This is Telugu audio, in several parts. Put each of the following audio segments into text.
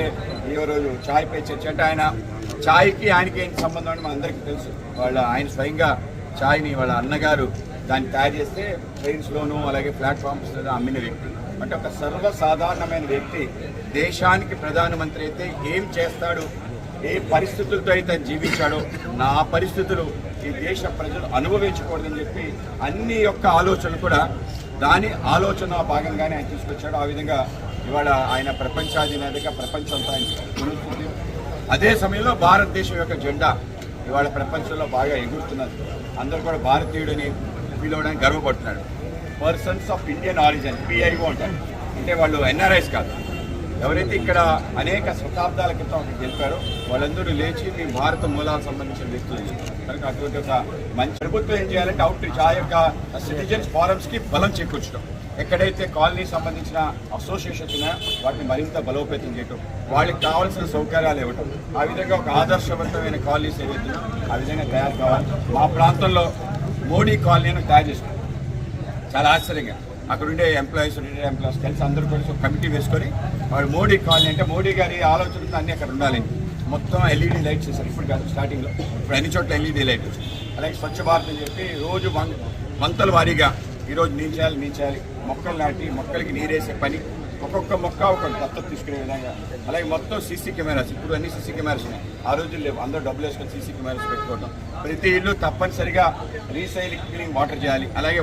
ఈరోజు చాయ్ పై చర్చ అంటే ఆయన చాయ్కి ఆయనకి ఏంటి సంబంధం అని మనందరికీ తెలుసు. వాళ్ళ ఆయన స్వయంగా చాయ్ని వాళ్ళ అన్నగారు దాన్ని తయారు చేస్తే ట్రైన్స్లోనూ అలాగే ప్లాట్ఫామ్స్ అమ్మిన వ్యక్తి. అంటే ఒక సర్వసాధారణమైన వ్యక్తి. దేశానికి ప్రధానమంత్రి అయితే ఏం చేస్తాడు? ఏ పరిస్థితులతో అయితే జీవించాడో నా పరిస్థితులు ఈ దేశ ప్రజలు అనుభవించకూడదని చెప్పి అన్ని యొక్క ఆలోచనలు కూడా దాని ఆలోచన భాగంగానే ఆయన తీసుకొచ్చాడు. ఆ విధంగా ఇవాళ ఆయన ప్రపంచాధినేతగా ప్రపంచంతో ఆయన కొనుక్కుంది. అదే సమయంలో భారతదేశం యొక్క జెండా ఇవాళ ప్రపంచంలో బాగా ఎగురుతున్నది. అందరూ కూడా భారతీయుడని పిలవడానికి గర్వపడుతున్నాడు persons of Indian origin PIO అంటారు అంటే వాళ్ళు ఎన్ఆర్ఐస్ కాదు. ఎవరైతే ఇక్కడ అనేక శతాబ్దాల క్రితం అక్కడికి గెలిపారో వాళ్ళందరూ లేచి మీ భారత మూలాలకు సంబంధించిన వ్యక్తులు. కనుక అటువంటి ఒక మంచి ప్రభుత్వం ఏం చేయాలంటే అవుట్ రీచ్ ఆ యొక్క సిటిజన్స్ ఫారమ్స్కి బలం చేకూర్చడం. ఎక్కడైతే కాలనీ సంబంధించిన అసోసియేషన్స్ ఉన్నాయో వాటిని మరింత బలోపేతం చేయటం వాళ్ళకి కావాల్సిన సౌకర్యాలు ఇవ్వటం. ఆ విధంగా ఒక ఆదర్శవంతమైన కాలనీస్ ఏవైతే ఆ విధంగా తయారు కావాలి. మా ప్రాంతంలో మోడీ కాలనీని తయారు చేసుకుంటాం చాలా ఆశ్చర్యంగా. అక్కడ ఉండే ఎంప్లాయీస్ ఉండే ఎంప్లాయీస్ కలిసి అందరూ కలిసి ఒక కమిటీ వేసుకొని వాడు మోడీ కాలనీ అంటే మోడీ గారి ఆలోచన అన్ని అక్కడ ఉండాలి. మొత్తం ఎల్ఈడి లైట్స్ చేశారు. ఇప్పుడు కాదు స్టార్టింగ్లో. ఇప్పుడు అన్ని చోట్ల ఎల్ఈడి లైట్ అలాగే స్వచ్ఛ భారత్ అని చెప్పి రోజు వంతల వారీగా ఈరోజు నీచాలి చేయాలి మొక్కలు నాటి మొక్కలకి నీరేసే పని. ఒక్కొక్క మొక్క ఒక దత్తత తీసుకునే విధంగా. అలాగే మొత్తం సీసీ కెమెరాస్ ఇప్పుడు అన్ని సీసీ కెమెరాస్ ఉన్నాయి. ఆ రోజులు లేవు. అందరూ డబ్బులు వేసుకొని సీసీ కెమెరాస్ పెట్టుకోవడం ప్రతి ఇల్లు తప్పనిసరిగా రీసైక్లింగ్ వాటర్ చేయాలి. అలాగే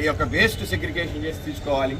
ఈ యొక్క వేస్ట్ సెగ్రిగేషన్ చేసి తీసుకోవాలి.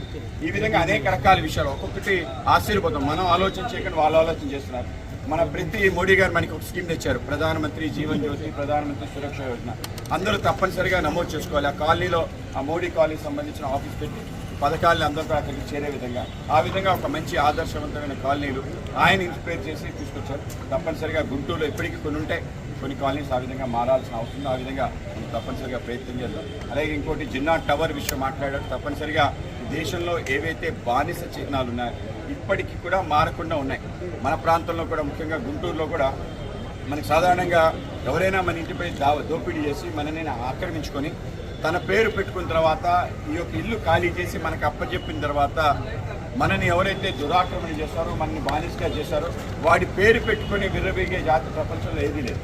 ఈ విధంగా అనేక రకాల విషయాలు ఒక్కొక్కటి ఆశ్చర్యపోతాం. మనం ఆలోచన చేయకుండా వాళ్ళు ఆలోచన చేస్తున్నారు. మన ప్రతి మోడీ గారు మనకి ఒక స్కీమ్ తెచ్చారు. ప్రధానమంత్రి జీవన్ జ్యోతి ప్రధానమంత్రి సురక్ష యోజన. అందరూ తప్పనిసరిగా నమోదు చేసుకోవాలి. ఆ కాలనీలో ఆ మోడీ కాలనీకి సంబంధించిన ఆఫీస్ పెట్టి పథకాలను అందరూ అక్కడికి చేరే విధంగా. ఆ విధంగా ఒక మంచి ఆదర్శవంతమైన కాలనీలు ఆయన ఇన్స్పైర్ చేసి తీసుకొచ్చారు. తప్పనిసరిగా గుంటూరులో ఇప్పటికీ కొన్ని ఉంటాయి. కొన్ని కాలనీస్ ఆ విధంగా మారాల్సిన అవసరం ఆ విధంగా మనం తప్పనిసరిగా ప్రయత్నం చేద్దాం. అలాగే ఇంకోటి జిన్నా టవర్ విషయం మాట్లాడారు. తప్పనిసరిగా దేశంలో ఏవైతే బానిస చిహ్నాలు ఉన్నాయో ఇప్పటికీ కూడా మారకుండా ఉన్నాయి. మన ప్రాంతంలో కూడా ముఖ్యంగా గుంటూరులో కూడా మనకి సాధారణంగా ఎవరైనా మన ఇంటిపై దా దోపిడీ చేసి మనని ఆక్రమించుకొని తన పేరు పెట్టుకున్న తర్వాత ఈ యొక్క ఇల్లు ఖాళీ చేసి మనకు అప్పచెప్పిన తర్వాత మనని ఎవరైతే దురాక్రమణ చేస్తారో మనని బానిసగా చేశారో వాడి పేరు పెట్టుకొని విర్రవీగే జాతి ప్రపంచంలో ఏదీ లేదు.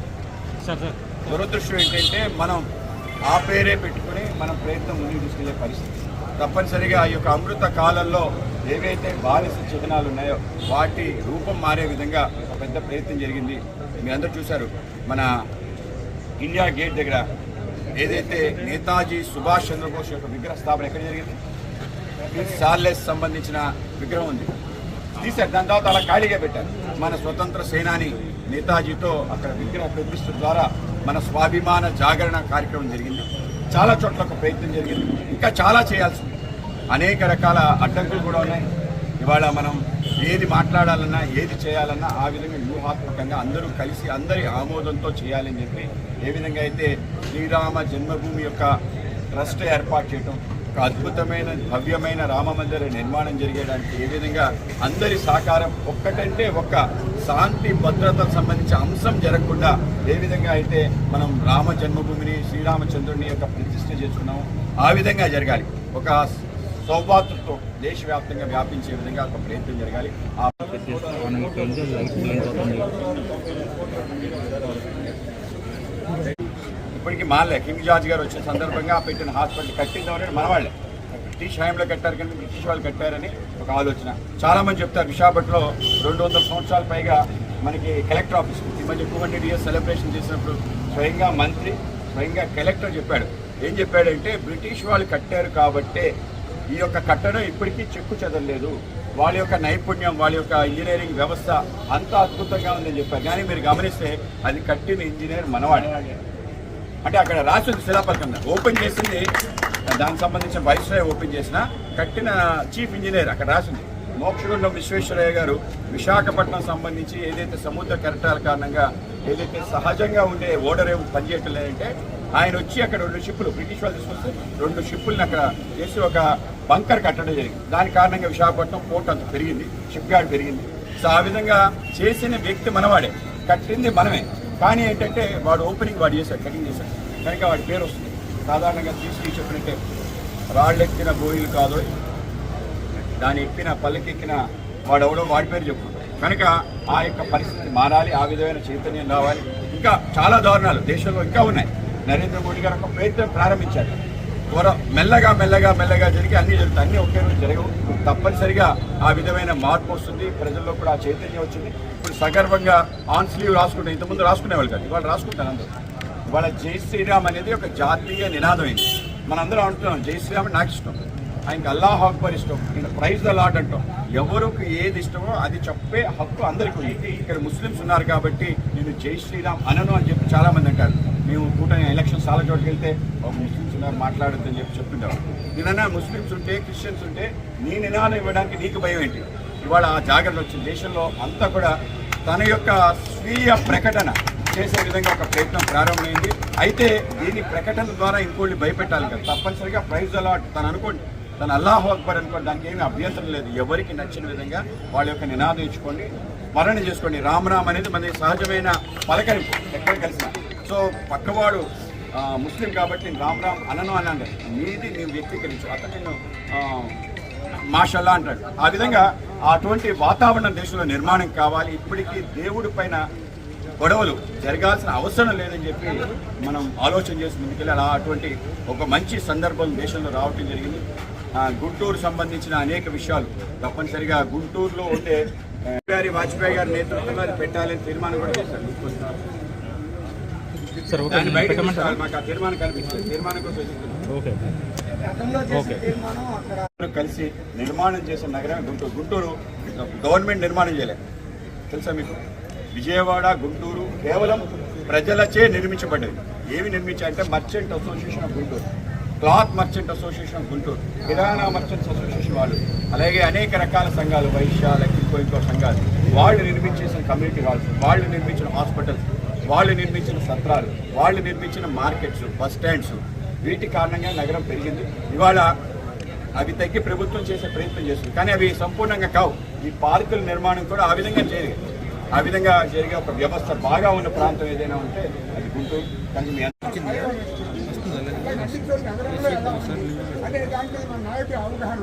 దురదృష్టం ఏంటంటే మనం ఆ పేరే పెట్టుకుని మనం ప్రయత్నం ముందుకు తీసుకెళ్ళే పరిస్థితి. తప్పనిసరిగా ఈ యొక్క అమృత కాలంలో ఏవైతే బాలిస చిహ్నాలు ఉన్నాయో వాటి రూపం మారే విధంగా ఒక పెద్ద ప్రయత్నం జరిగింది. మీ అందరూ చూశారు. మన ఇండియా గేట్ దగ్గర ఏదైతే నేతాజీ సుభాష్ చంద్రబోస్ యొక్క విగ్రహ స్థాపన ఎక్కడ జరిగింది? సార్లెస్ సంబంధించిన విగ్రహం ఉంది. తీశారు. దాని తర్వాత అలా ఖాళీగా పెట్టారు. మన స్వతంత్ర సేనాని నేతాజీతో అక్కడ విగ్రహ ప్రతిష్ట ద్వారా మన స్వాభిమాన జాగరణ కార్యక్రమం జరిగింది. చాలా చోట్ల ఒక ప్రయత్నం జరిగింది. ఇంకా చాలా చేయాల్సి ఉంది అనేక రకాల అడ్డంకులు కూడా ఉన్నాయి. ఇవాళ మనం ఏది మాట్లాడాలన్నా ఏది చేయాలన్నా ఆ విధంగా వ్యూహాత్మకంగా అందరూ కలిసి అందరి ఆమోదంతో చేయాలని చెప్పి ఏ విధంగా అయితే శ్రీరామ జన్మభూమి యొక్క ట్రస్ట్ ఏర్పాటు చేయడం ఒక అద్భుతమైన భవ్యమైన రామ మందిర నిర్మాణం జరిగేదానికి ఏ విధంగా అందరి సహకారం ఒక్కటంటే ఒక్క శాంతి భద్రతకు సంబంధించిన అంశం జరగకుండా ఏ విధంగా అయితే మనం రామ జన్మభూమిని శ్రీరామచంద్రుని యొక్క ప్రతిష్ఠ చేసుకున్నాము ఆ విధంగా జరగాలి. ఒక సౌభాతృత్వం దేశవ్యాప్తంగా వ్యాపించే విధంగా ఒక ప్రయత్నం జరగాలి. ఆ ఇప్పటికీ మాలే కింగ్ జార్జ్ గారు వచ్చిన సందర్భంగా పెట్టిన హాస్పిటల్ కట్టింది ఎవరంటే మన వాళ్ళే బ్రిటిష్ హయాంలో కట్టారు కానీ బ్రిటిష్ వాళ్ళు కట్టారని ఒక ఆలోచన. చాలా మంది చెప్తారు విశాఖపట్నంలో రెండు వందల సంవత్సరాల పైగా మనకి కలెక్టర్ ఆఫీస్ ఈ మధ్య టూ హండ్రెడ్ ఇయర్స్ సెలబ్రేషన్ చేసినప్పుడు స్వయంగా మంత్రి స్వయంగా కలెక్టర్ చెప్పాడు. ఏం చెప్పాడంటే బ్రిటిష్ వాళ్ళు కట్టారు కాబట్టే ఈ యొక్క కట్టడం ఇప్పటికీ చెక్కు చెదరలేదు. వాళ్ళ యొక్క నైపుణ్యం వాళ్ళ యొక్క ఇంజనీరింగ్ వ్యవస్థ అంత అద్భుతంగా ఉందని చెప్పారు. కానీ మీరు గమనిస్తే అది కట్టిన ఇంజనీర్ మనవాడే. అంటే అక్కడ రాసింది శిలాపలకం ఓపెన్ చేసింది. దానికి సంబంధించిన వైస్రాయ్ ఓపెన్ చేసిన కట్టిన చీఫ్ ఇంజనీర్ అక్కడ రాసింది మోక్షగుండం విశ్వేశ్వరయ్య గారు విశాఖపట్నం సంబంధించి ఏదైతే సముద్ర కెరటాల కారణంగా ఏదైతే సహజంగా ఉండే ఓడరేవు పనిచేయట్లేదంటే ఆయన వచ్చి అక్కడ రెండు షిప్పులు బ్రిటిష్ వాళ్ళు తీసుకొస్తే రెండు షిప్పులను అక్కడ చేసి ఒక బంకర్ కట్టడం జరిగింది. దాని కారణంగా విశాఖపట్నం పోర్ట్ అంత పెరిగింది షిప్ యార్డ్ పెరిగింది. సో ఆ విధంగా చేసిన వ్యక్తి మనవాడే. కట్టింది మనమే. కానీ ఏంటంటే వాడు ఓపెనింగ్ వాడు చేశాడు కటింగ్ చేశాడు. కనుక వాడి పేరు వస్తుంది. సాధారణంగా తీసుకు చెప్పినట్టే రాళ్ళెక్కిన బోయిలు కాదు. దాని ఎక్కిన పల్లెకెక్కిన వాడెవడో వాడి పేరు చెప్పుకుంటాడు కనుక ఆ యొక్క పరిస్థితి మారాలి ఆ విధమైన చైతన్యం రావాలి. ఇంకా చాలా దారుణాలు దేశంలో ఇంకా ఉన్నాయి. నరేంద్ర మోడీ గారు ఒక ప్రయత్నం ప్రారంభించారు. త్వర మెల్లగా మెల్లగా మెల్లగా జరిగి అన్ని జరుగుతాయి. అన్ని ఒకే రోజు జరగవు. తప్పనిసరిగా ఆ విధమైన మార్పు వస్తుంది. ప్రజల్లో కూడా ఆ చైతన్యం వచ్చింది. సగర్వంగా ఆన్ స్లీవ్ రాసుకుంటే ఇంతకుముందు రాసుకునేవాళ్ళు కాదు ఇవాళ రాసుకుంటారు అందరూ. ఇవాళ జై శ్రీరామ్ అనేది ఒక జాతీయ నినాదం అయింది మనందరం అంటున్నాం జై శ్రీరామ్ నాకు ఇష్టం. ఆయనకి అల్లాహ్ అక్బర్ ఇష్టం ఇంకా ప్రైజ్ ద లాడ్ అంటాం. ఎవరికి ఏది ఇష్టమో అది చెప్పే హక్కు అందరికీ ఉంది. ఇక్కడ ముస్లిమ్స్ ఉన్నారు కాబట్టి నేను జై శ్రీరామ్ అనను అని చెప్పి చాలామంది అంటారు. మేము కూటమి ఎలక్షన్ చాలా చోట్లకి వెళ్తే ముస్లిమ్స్ ఉన్నారు మాట్లాడద్దు అని చెప్పి చెప్తుంటారు నేనన్నా ముస్లిమ్స్ ఉంటే క్రిస్టియన్స్ ఉంటే నీ నినాదం ఇవ్వడానికి నీకు భయం ఏంటి? ఇవాళ ఆ జాగ్రత్త వచ్చింది. దేశంలో అంతా కూడా తన యొక్క స్వీయ ప్రకటన చేసే విధంగా ఒక ప్రయత్నం ప్రారంభమైంది. అయితే దీని ప్రకటన ద్వారా ఇంకోళ్ళు భయపెట్టాలి కదా. తప్పనిసరిగా ప్రైజ్ అలాట్ తను అనుకోండి. తను అల్లాహ్ అక్బర్ అనుకోండి. దానికి ఏమీ అభ్యంతరం లేదు. ఎవరికి నచ్చిన విధంగా వాళ్ళ యొక్క నినాదం ఇచ్చుకోండి. స్మరణ చేసుకోండి. రామరామ్ అనేది మన సహజమైన పలకరింపు. ఎక్కడ కలిసిన. సో పక్కవాడు ముస్లిం కాబట్టి నేను రామ్ రామ్ అనను అన్నాను మీది నీది నీవు వ్యక్తీకరించు. అతను నేను మాషల్లా అంటాడు. ఆ విధంగా అటువంటి వాతావరణం దేశంలో నిర్మాణం కావాలి. ఇప్పటికీ దేవుడి పైన గొడవలు జరగాల్సిన అవసరం లేదని చెప్పి మనం ఆలోచన చేసి ముందుకెళ్ళి అలా అటువంటి ఒక మంచి సందర్భం దేశంలో రావటం జరిగింది. గుంటూరు సంబంధించిన అనేక విషయాలు తప్పనిసరిగా గుంటూరులో ఉండే గారి వాజ్పేయి గారి నేతృత్వంలో అది పెట్టాలని తీర్మానం కూడా చేశారు. సార్ దాన్ని బయట. మాకు ఆ తీర్మానం కనిపిస్తుంది తీర్మానం కోసం కలిసి నిర్మాణం చేసిన నగరం గుంటూరు. గుంటూరు గవర్నమెంట్ నిర్మాణం చేయలేదు. తెలుసా మీకు? విజయవాడ గుంటూరు కేవలం ప్రజలచే నిర్మించబడ్డది. ఏమి నిర్మించారంటే merchant association of Guntur cloth merchant association of Guntur kirana merchants association వాళ్ళు. అలాగే అనేక రకాల సంఘాలు వైశ్యాలకి ఇంకో ఇంకో సంఘాలు. వాళ్ళు నిర్మించేసిన కమ్యూనిటీ హాల్స్ వాళ్ళు నిర్మించిన హాస్పిటల్స్ వాళ్ళు నిర్మించిన సత్రాలు వాళ్ళు నిర్మించిన మార్కెట్స్ బస్ స్టాండ్స్ వీటి కారణంగా నగరం పెరిగింది. ఇవాళ అవి తగ్గి ప్రభుత్వం చేసే ప్రయత్నం చేస్తుంది. కానీ అవి సంపూర్ణంగా కావు. ఈ పార్కుల నిర్మాణం కూడా ఆ విధంగా జరిగింది ఆ విధంగా జరిగే ఒక వ్యవస్థ బాగా ఉన్న ప్రాంతం ఏదైనా ఉంటే అది గుంటూరు కానీ మీ అవగాహన